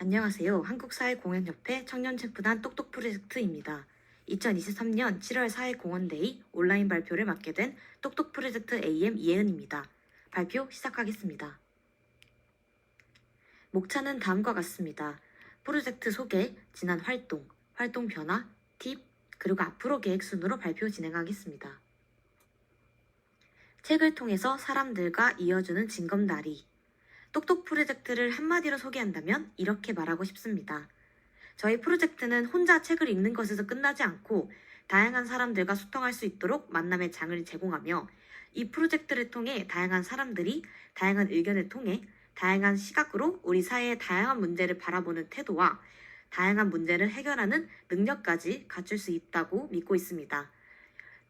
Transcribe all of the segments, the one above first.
안녕하세요. 한국사회공헌협회 청년체프단 똑똑 프로젝트입니다. 2023년 7월 사회공헌데이 온라인 발표를 맡게 된 똑똑 프로젝트 AM 이혜은입니다. 발표 시작하겠습니다. 목차는 다음과 같습니다. 프로젝트 소개, 지난 활동, 활동 변화, 팁, 그리고 앞으로 계획 순으로 발표 진행하겠습니다. 책을 통해서 사람들과 이어주는 징검다리. 똑똑 프로젝트를 한마디로 소개한다면 이렇게 말하고 싶습니다. 저희 프로젝트는 혼자 책을 읽는 것에서 끝나지 않고 다양한 사람들과 소통할 수 있도록 만남의 장을 제공하며 이 프로젝트를 통해 다양한 사람들이 다양한 의견을 통해 다양한 시각으로 우리 사회의 다양한 문제를 바라보는 태도와 다양한 문제를 해결하는 능력까지 갖출 수 있다고 믿고 있습니다.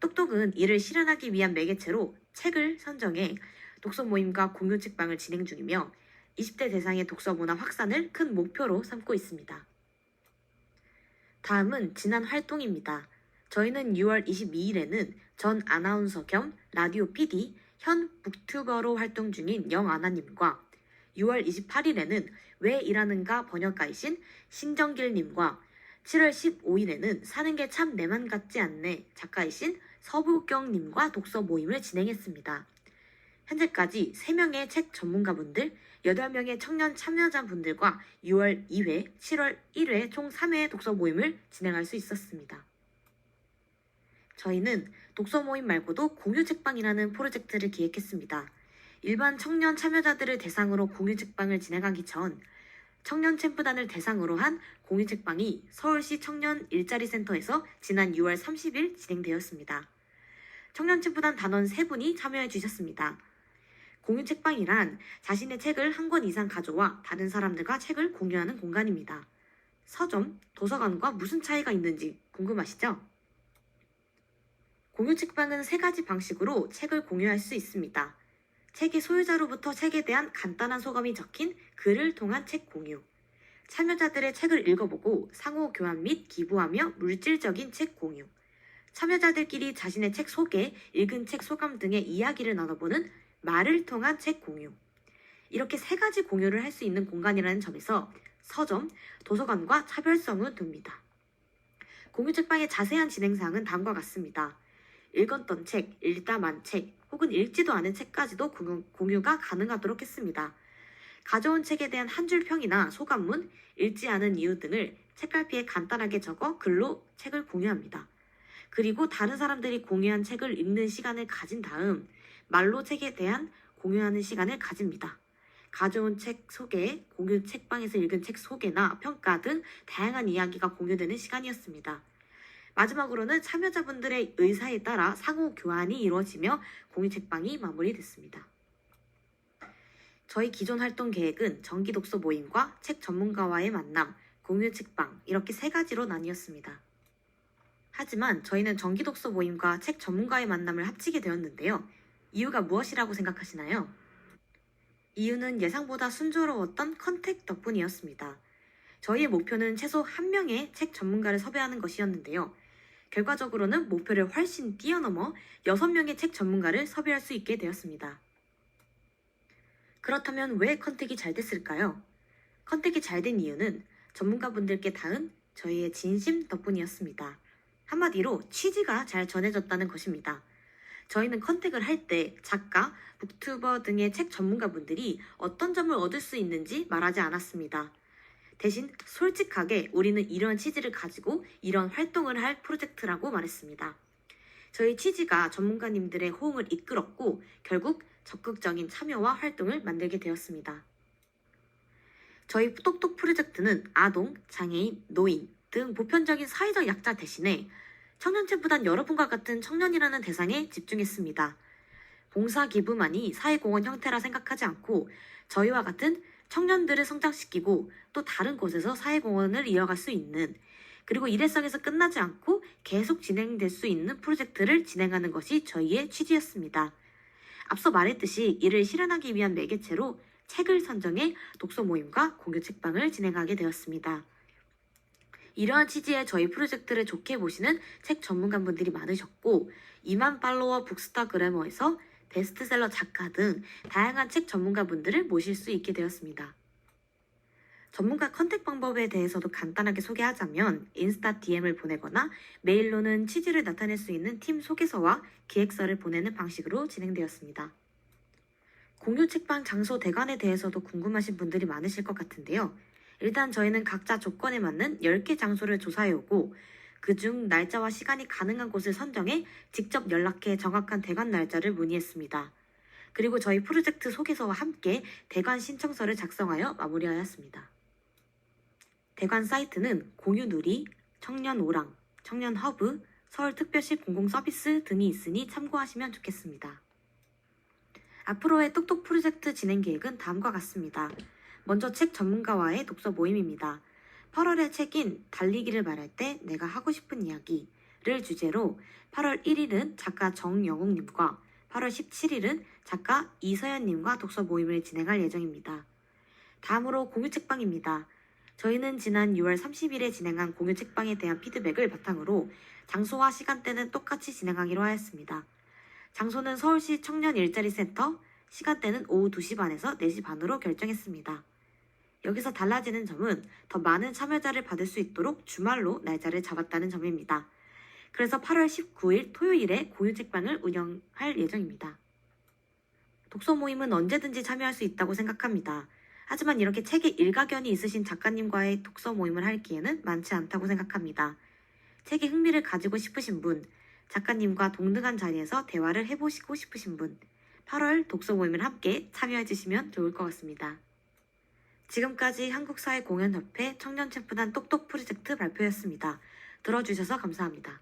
똑똑은 이를 실현하기 위한 매개체로 책을 선정해 독서 모임과 공유 책방을 진행 중이며 20대 대상의 독서 문화 확산을 큰 목표로 삼고 있습니다. 다음은 지난 활동입니다. 저희는 6월 22일에는 전 아나운서 겸 라디오 PD, 현 북튜버로 활동 중인 영아나님과 6월 28일에는 왜 일하는가 번역가이신 신정길님과 7월 15일에는 사는 게 참 내만 같지 않네 작가이신 서부경님과 독서 모임을 진행했습니다. 현재까지 3명의 책 전문가분들, 8명의 청년 참여자분들과 6월 2회, 7월 1회 총 3회 독서 모임을 진행할 수 있었습니다. 저희는 독서 모임 말고도 공유 책방이라는 프로젝트를 기획했습니다. 일반 청년 참여자들을 대상으로 공유 책방을 진행하기 전 청년 챔프단을 대상으로 한 공유 책방이 서울시 청년 일자리 센터에서 지난 6월 30일 진행되었습니다. 청년 챔프단 단원 3분이 참여해 주셨습니다. 공유 책방이란 자신의 책을 한 권 이상 가져와 다른 사람들과 책을 공유하는 공간입니다. 서점, 도서관과 무슨 차이가 있는지 궁금하시죠? 공유 책방은 세 가지 방식으로 책을 공유할 수 있습니다. 책의 소유자로부터 책에 대한 간단한 소감이 적힌 글을 통한 책 공유. 참여자들의 책을 읽어보고 상호 교환 및 기부하며 물질적인 책 공유. 참여자들끼리 자신의 책 소개, 읽은 책 소감 등의 이야기를 나눠보는 말을 통한 책 공유. 이렇게 세 가지 공유를 할 수 있는 공간이라는 점에서 서점, 도서관과 차별성을 둡니다. 공유 책방의 자세한 진행사항은 다음과 같습니다. 읽었던 책, 읽다만 책, 혹은 읽지도 않은 책까지도 공유, 공유 가 가능하도록 했습니다. 가져온 책에 대한 한 줄 평이나 소감문, 읽지 않은 이유 등을 책갈피에 간단하게 적어 글로 책을 공유합니다. 그리고 다른 사람들이 공유한 책을 읽는 시간을 가진 다음 말로 책에 대한 공유하는 시간을 가집니다. 가져온 책 소개, 공유 책방에서 읽은 책 소개나 평가 등 다양한 이야기가 공유되는 시간이었습니다. 마지막으로는 참여자분들의 의사에 따라 상호 교환이 이루어지며 공유 책방이 마무리됐습니다. 저희 기존 활동 계획은 정기 독서 모임과 책 전문가와의 만남, 공유 책방 이렇게 세 가지로 나뉘었습니다. 하지만 저희는 정기 독서 모임과 책 전문가의 만남을 합치게 되었는데요. 이유가 무엇이라고 생각하시나요? 이유는 예상보다 순조로웠던 컨택 덕분이었습니다. 저희의 목표는 최소 한 명의 책 전문가를 섭외하는 것이었는데요. 결과적으로는 목표를 훨씬 뛰어넘어 6명의 책 전문가를 섭외할 수 있게 되었습니다. 그렇다면 왜 컨택이 잘 됐을까요? 컨택이 잘 된 이유는 전문가분들께 닿은 저희의 진심 덕분이었습니다. 한마디로 취지가 잘 전해졌다는 것입니다. 저희는 컨택을 할 때 작가, 북튜버 등의 책 전문가분들이 어떤 점을 얻을 수 있는지 말하지 않았습니다. 대신 솔직하게 우리는 이런 취지를 가지고 이런 활동을 할 프로젝트라고 말했습니다. 저희 취지가 전문가님들의 호응을 이끌었고 결국 적극적인 참여와 활동을 만들게 되었습니다. 저희 똑똑 프로젝트는 아동, 장애인, 노인 등 보편적인 사회적 약자 대신에 청년체보단 여러분과 같은 청년이라는 대상에 집중했습니다. 봉사 기부만이 사회공헌 형태라 생각하지 않고 저희와 같은 청년들을 성장시키고 또 다른 곳에서 사회공헌을 이어갈 수 있는 그리고 일회성에서 끝나지 않고 계속 진행될 수 있는 프로젝트를 진행하는 것이 저희의 취지였습니다. 앞서 말했듯이 이를 실현하기 위한 매개체로 책을 선정해 독서 모임과 공유 책방을 진행하게 되었습니다. 이러한 취지의 저희 프로젝트를 좋게 보시는 책 전문가분들이 많으셨고 2만 팔로워 북스타그래머에서 베스트셀러 작가 등 다양한 책 전문가분들을 모실 수 있게 되었습니다. 전문가 컨택 방법에 대해서도 간단하게 소개하자면 인스타 DM을 보내거나 메일로는 취지를 나타낼 수 있는 팀 소개서와 기획서를 보내는 방식으로 진행되었습니다. 공유 책방 장소 대관에 대해서도 궁금하신 분들이 많으실 것 같은데요. 일단 저희는 각자 조건에 맞는 10개 장소를 조사해 오고 그중 날짜와 시간이 가능한 곳을 선정해 직접 연락해 정확한 대관 날짜를 문의했습니다. 그리고 저희 프로젝트 소개서와 함께 대관 신청서를 작성하여 마무리하였습니다. 대관 사이트는 공유누리, 청년오랑, 청년허브, 서울특별시 공공서비스 등이 있으니 참고하시면 좋겠습니다. 앞으로의 똑똑 프로젝트 진행 계획은 다음과 같습니다. 먼저 책 전문가와의 독서 모임입니다. 8월의 책인 달리기를 말할 때 내가 하고 싶은 이야기를 주제로 8월 1일은 작가 정영웅님과 8월 17일은 작가 이서연님과 독서 모임을 진행할 예정입니다. 다음으로 공유 책방입니다. 저희는 지난 6월 30일에 진행한 공유 책방에 대한 피드백을 바탕으로 장소와 시간대는 똑같이 진행하기로 하였습니다. 장소는 서울시 청년 일자리 센터, 시간대는 오후 2시 반에서 4시 반으로 결정했습니다. 여기서 달라지는 점은 더 많은 참여자를 받을 수 있도록 주말로 날짜를 잡았다는 점입니다. 그래서 8월 19일 토요일에 공유 책방을 운영할 예정입니다. 독서 모임은 언제든지 참여할 수 있다고 생각합니다. 하지만 이렇게 책에 일가견이 있으신 작가님과의 독서 모임을 할 기회는 많지 않다고 생각합니다. 책에 흥미를 가지고 싶으신 분, 작가님과 동등한 자리에서 대화를 해보시고 싶으신 분, 8월 독서 모임을 함께 참여해 주시면 좋을 것 같습니다. 지금까지 한국사회공연협회 청년챔프단 똑똑 프로젝트 발표였습니다. 들어주셔서 감사합니다.